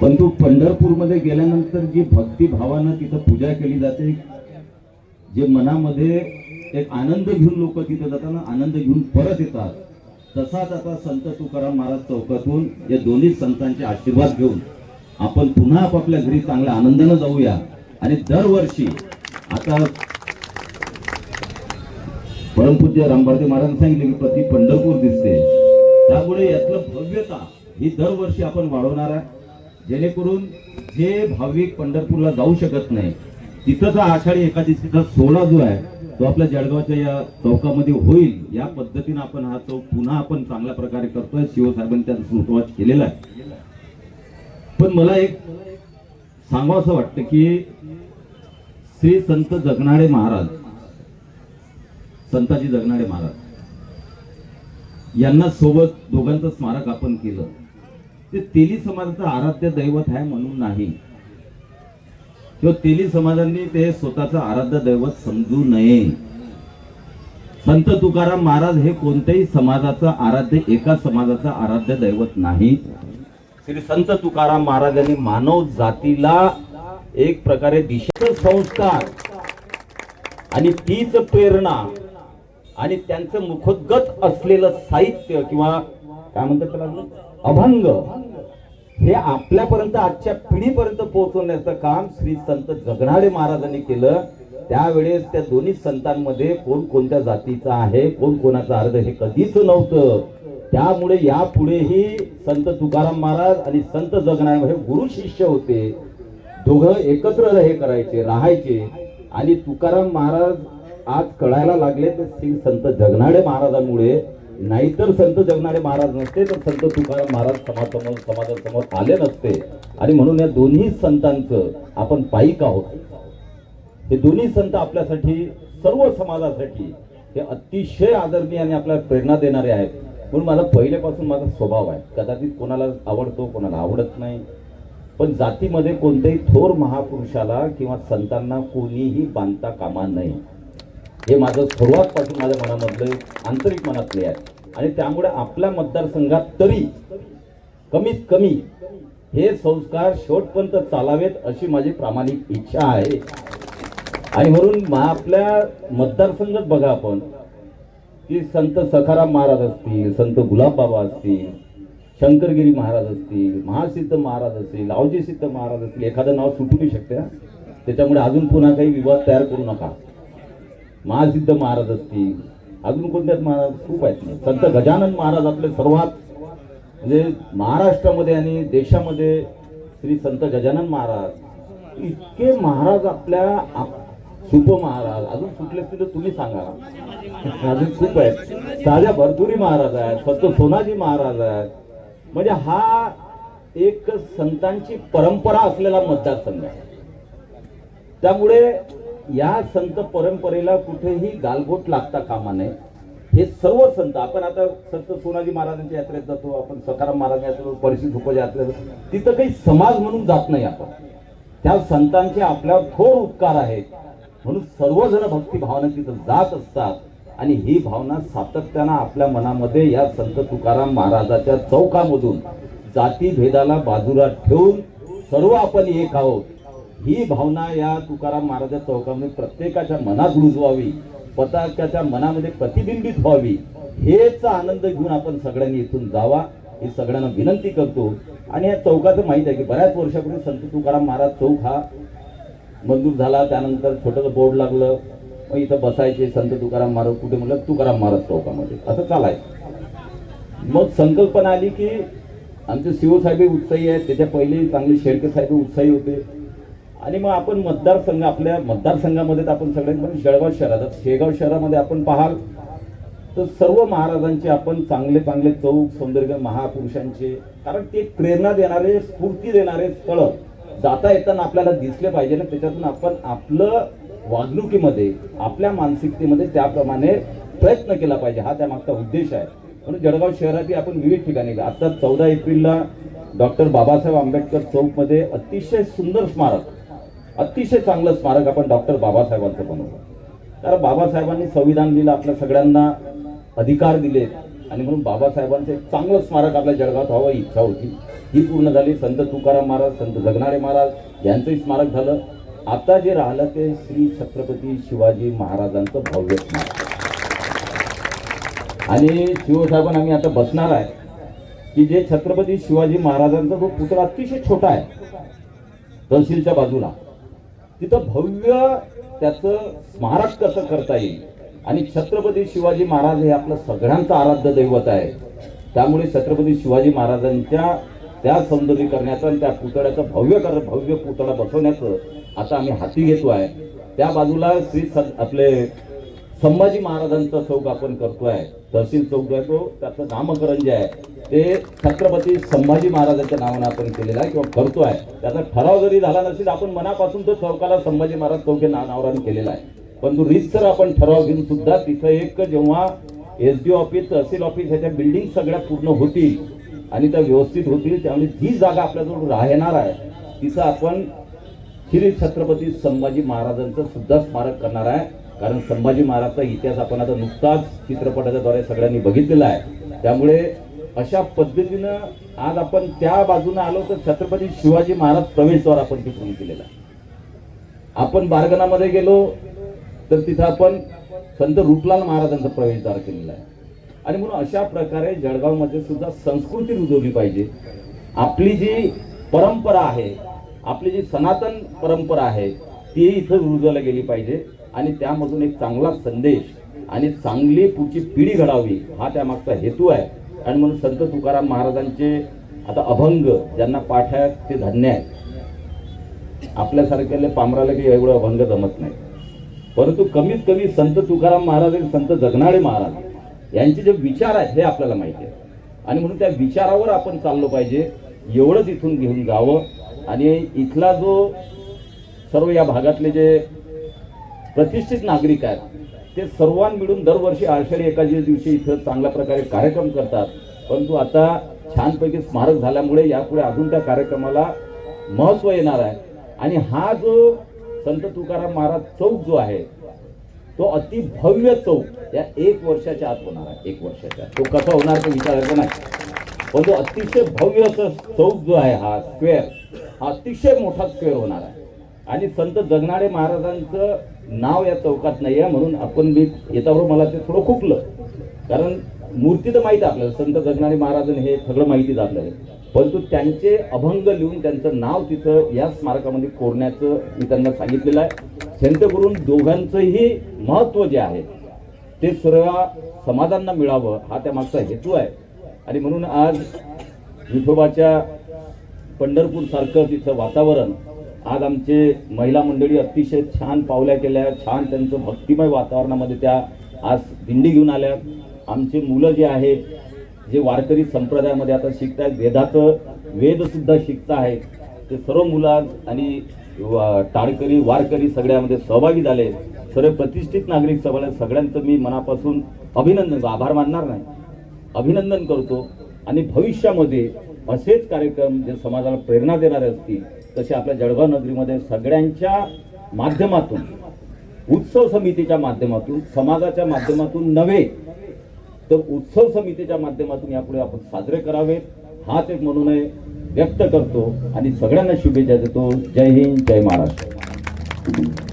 परंतु पंढरपूरमध्ये गेल्यानंतर जी भक्तिभावानं तिथं पूजा केली जाते जे मनामध्ये एक आनंद घेऊन लोक तिथं जाताना आनंद घेऊन परत येतात. तसाच आता संत तुकाराम महाराज चौकातून या दोन्ही संतांचे आशीर्वाद घेऊन आपण पुन्हा आपापल्या घरी चांगल्या आनंदानं जाऊया. आणि दरवर्षी आता परमपूज्य रामभारती महाराज सांगितले की प्रति पंढरपूर दिसते. त्यामुळे यातलं भव्यता ही दरवर्षी आपण वाढवणार आहे. जेणेकरून जे भाविक पंढरपूरला जाऊ शकत नाही तिथंचा आषाढी एकादशीचा सोहळा जो आहे तो आपल्या जळगावच्या या चौकामध्ये होईल. या पद्धतीनं आपण हा चौक पुन्हा आपण चांगल्या प्रकारे करतोय. शिवसाहेबांनी त्याचा सुरुवात केलेला आहे. पण मला एक सांगावं असं वाटतं की श्री संत जगनाडे महाराज संताजी जगनाडे महाराज यांना सोबत दोघांचं स्मारक आपण केलं. ते तेली समाजाचं आराध्य दैवत आहे म्हणून नाही. किंवा तेली समाजांनी ते स्वतःचं आराध्य दैवत समजू नये. संत तुकाराम महाराज हे कोणत्याही समाजाचं आराध्य एका समाजाचं आराध्य दैवत नाही. श्री संत तुकाराम महाराजांनी मानव जातीला एक प्रकारे दिशा संस्कार आणि तीच प्रेरणा आणि त्यांचं मुखोद्गत असलेलं साहित्य किंवा काय म्हणतात त्याला? अभंग. हे आपल्यापर्यंत आजच्या पिढीपर्यंत पोहोचवण्याचं काम श्री संत जगनाडे महाराजांनी केलं. त्यावेळेस त्या दोन्ही संतांमध्ये कोण कोणत्या जातीचा आहे कोण कोणाचा अर्ध हे कधीच नव्हतं. त्यामुळे यापुढेही संत तुकाराम महाराज आणि संत जगणारे हे गुरु शिष्य होते. दोघं एकत्र हे करायचे राहायचे. आणि तुकाराम महाराज आज कळायला लागले ते श्री संत जगनाडे महाराजांमुळे. नाहीतर संत जगणारे महाराज नसते तर संत तुकाराम महाराज समाजासमोर समाजासमोर आले नसते. आणि म्हणून या दोन्ही संतांचं आपण पायिक आहोत. हे दोन्ही संत आपल्यासाठी सर्व समाजासाठी हे अतिशय आदरणीय आणि आपल्याला प्रेरणा देणारे आहेत. म्हणून माझा पहिल्यापासून माझा स्वभाव आहे. कदाचित कोणाला आवडतो कोणाला आवडत नाही. पण जातीमध्ये कोणत्याही थोर महापुरुषाला किंवा संतांना कोणीही बांधता कामा नये. हे माझं सुरुवातपासून माझ्या मनामधलं आंतरिक मनातले आहे. आणि त्यामुळे आपल्या मतदारसंघात तरी कमीत कमी हे संस्कार शेवटपर्यंत चालावेत अशी माझी प्रामाणिक इच्छा आहे. आणि म्हणून आपल्या मतदारसंघात बघा आपण की संत सखाराम महाराज असतील संत गुलाबबाबा असतील शंकरगिरी महाराज असतील महासिद्ध महाराज असतील आवजी सिद्ध महाराज असतील एखादं नाव सुटू नाही शकते त्याच्यामुळे अजून पुन्हा काही विवाद तयार करू नका. महासिद्ध महाराज असतील. अजून कोणत्याच महाराज? खूप आहेत. संत गजानन महाराज आपले सर्वात. म्हणजे महाराष्ट्रामध्ये आणि देशामध्ये श्री संत गजानन महाराज. इतके महाराज आपल्या सुप महाराज. अजून कुठले असतील तर तुम्ही सांगा. अजून खूप आहेत. साध्या भरतुरी महाराज आहेत. संत सोनाजी महाराज आहेत. म्हणजे हा एक संतांची परंपरा असलेला मतदारसंघ आहे. त्यामुळे या संत परंपरेला कुठेही गालबोट लागता कामा नये. हे सर्व संत आपण आता संत सोनाजी महाराजांच्या यात्रेत जातो आपण सखाराम महाराज यात्रेत परिषद उपजा यात्रेत तिथं काही समाज म्हणून जात नाही आपण. त्या संतांचे आपल्यावर थोर उपकार आहेत. म्हणून सर्वजण भक्तिभावानं तिथं जात असतात. आणि ही भावना सातत्यानं आपल्या मनामध्ये या संत तुकाराम महाराजाच्या चौकामधून जातीभेदाला बाजूला ठेवून सर्व आपण एक आहोत. ही भावना या तुकाराम महाराजा चौकामध्ये प्रत्येकाच्या मनात रुजवावी पताकाच्या मनामध्ये प्रतिबिंबित व्हावी हेच आनंद घेऊन आपण सगळ्यांनी इथून जावा ही सगळ्यांना विनंती करतो. आणि या चौकाचं माहीत आहे की बऱ्याच वर्षापूर्वी संत तुकाराम महाराज चौक हा मंजूर झाला त्यानंतर छोटंसं बोर्ड लागलं मग इथं बसायचे संत तुकाराम महाराज कुठे म्हणलं तुकाराम महाराज चौकामध्ये. असं चालायचं मग संकल्पना आली की आमचे शिवसाहेब उत्साही आहेत त्याच्या पहिले चांगले शेडके साहेब उत्साही होते. आणि मग आपण मतदारसंघ आपल्या मतदारसंघामध्ये तर आपण सगळ्यांनी पण जळगाव शहरात शेगाव शहरामध्ये आपण पाहाल. तर सर्व महाराजांचे आपण चांगले चांगले चौक सौंदर्य महापुरुषांचे कारण ते प्रेरणा देणारे स्फूर्ती देणारे स्थळ जाता येताना आपल्याला दिसले पाहिजे ना. त्याच्यातून आपण आपलं वागणुकीमध्ये आपल्या मानसिकतेमध्ये त्याप्रमाणे प्रयत्न केला पाहिजे. हा त्यामागचा उद्देश आहे. म्हणून जळगाव शहरातही आपण विविध ठिकाणी आता चौदा एप्रिलला डॉक्टर बाबासाहेब आंबेडकर चौकमध्ये अतिशय सुंदर स्मारक अतिशय चांगलं स्मारक आपण डॉक्टर बाबासाहेबांचं बनवलं. कारण बाबासाहेबांनी संविधान दिलं आपल्या सगळ्यांना अधिकार दिले आणि म्हणून बाबासाहेबांचं एक चांगलं स्मारक आपल्या जळगावात व्हावं ही इच्छा होती. ही पूर्ण झाली. संत तुकाराम महाराज संत जगनाडे महाराज यांचंही स्मारक झालं. आता जे राहिलं ते श्री छत्रपती शिवाजी महाराजांचं भव्य स्मारक. आणि शिवसाहेबांना आम्ही आता बसणार आहे की जे छत्रपती शिवाजी महाराजांचा जो पुतळा अतिशय छोटा आहे तहसीलच्या बाजूला. तिथं भव्य त्याचं स्मारक कसं करता येईल. आणि छत्रपती शिवाजी महाराज हे आपलं सगळ्यांचं आराध्य दैवत आहे. त्यामुळे छत्रपती शिवाजी महाराजांच्या त्या सौंदर्यीकरणाचं आणि त्या पुतळ्याचं भव्य कर भव्य पुतळा बसवण्याचं आता आम्ही हाती घेतो आहे. त्या बाजूला श्री स- आपले संभाजी महाराजांचा चौक आपण करतो आहे तहसील चौक आहे तो त्याचं नामकरण जे आहे ते छत्रपती संभाजी महाराजांच्या नावानं आपण केलेलं आहे किंवा करतो आहे त्याचा ठराव जरी झाला नसेल आपण मनापासून तो चौकाला संभाजी महाराज चौक हे नावानं केलेला आहे. पण तो रितसर आपण ठराव घेऊन सुद्धा तिथं एक जेव्हा S D office tehsil office ह्याच्या बिल्डिंग सगळ्या पूर्ण होतील आणि त्या व्यवस्थित होतील त्यामुळे जी जागा आपल्याजवळ राहणार आहे तिचं आपण श्री छत्रपती संभाजी महाराजांचं सुद्धा स्मारक करणार आहे. कारण संभाजी महाराजचा इतिहास आपण आता नुकताच चित्रपटाच्या द्वारे सगळ्यांनी बघितलेला आहे. त्यामुळे अशा पद्धतीनं आज आपण त्या बाजूनं आलो तर छत्रपती शिवाजी महाराज प्रवेशद्वार आपण तिथून केलेला आहे. आपण बारगणामध्ये गेलो तर तिथं आपण संत रुपलाल महाराजांचा प्रवेशद्वार केलेला आहे. आणि म्हणून अशा प्रकारे जळगावमध्ये सुद्धा संस्कृती रुजवली पाहिजे. आपली जी परंपरा आहे आपली जी सनातन परंपरा आहे ती इथं रुजवली गेली पाहिजे. आणि त्यामधून एक चांगला संदेश आणि चांगली पुढची पिढी घडावी हा त्यामागचा हेतू आहे. आणि म्हणून संत तुकाराम महाराजांचे आता अभंग ज्यांना पाठ आहेत ते धन्य आहेत. आपल्यासारख्याले पामराला की एवढं अभंग जमत नाही. परंतु कमीत कमी संत तुकाराम महाराज आणि संत जगनाडे महाराज यांचे जे विचार आहेत हे आपल्याला माहिती आहे. आणि म्हणून त्या विचारावर आपण चाललो पाहिजे. एवढंच इथून घेऊन जावं. आणि इथला जो सर्व या भागातले जे प्रतिष्ठित नागरिक आहेत. ते सर्वां मिळून दरवर्षी आषाढी एकादशी दिवशी इथं चांगल्या प्रकारे कार्यक्रम करतात. परंतु आता छानपैकी स्मारक झाल्यामुळे यापुढे अजून त्या कार्यक्रमाला महत्त्व येणार आहे. आणि हा जो संत तुकाराम महाराज चौक जो आहे तो अति भव्य चौक या एक वर्षाच्या आत होणार आहे. एक वर्षाच्या तो कसा होणार ते विचारायचं नाही. पण तो अतिशय भव्य चौक जो आहे हा स्क्वेअर हा अतिशय मोठा स्क्वेअर होणार आहे. आणि संत जगनाडे महाराजांचं नाव या चौकात नाही आहे म्हणून आपण मी येताबरोबर मला ते थोडं खुकलं. कारण मूर्ती तर माहिती आपल्याला संत जगणारे महाराजन हे सगळं माहितीच आपल्याला परंतु त्यांचे अभंग लिहून त्यांचं नाव तिथं या स्मारकामध्ये कोरण्याचं मी त्यांना सांगितलेलं आहे. संतगुरून दोघांचंही महत्त्व जे आहे ते सर्व समाजांना मिळावं हा त्यामागचा हेतू आहे. आणि म्हणून आज विठोबाच्या पंढरपूर सारखं तिथं वातावरण. आज आमचे महिला मंडळी अतिशय छान पावल्या केल्या छान त्यांचं भक्तिमय वातावरणामध्ये त्या आज दिंडी घेऊन आल्या. आमचे मुलं जे आहेत जे वारकरी संप्रदायामध्ये आता शिकतायत वेदाचं वेदसुद्धा शिकत शिकता आहेत. ते सर्व मुलं आणि वा- टाळकरी वारकरी सगळ्यामध्ये सहभागी झाले. सर्व प्रतिष्ठित नागरिक सभा सगळ्यांचं मी मनापासून अभिनंदन आभार मानणार नाही. अभिनंदन करतो. आणि भविष्यामध्ये असेच कार्यक्रम जे समाजाला प्रेरणा देणारे असतील तसे आपल्या जळगाव नगरीमध्ये सगळ्यांच्या माध्यमातून उत्सव समितीच्या माध्यमातून समाजाच्या माध्यमातून नव्हे तर उत्सव समितीच्या माध्यमातून यापुढे आपण साजरे करावेत. हाच एक म्हणून व्यक्त करतो आणि सगळ्यांना शुभेच्छा देतो. जय हिंद जय महाराष्ट्र.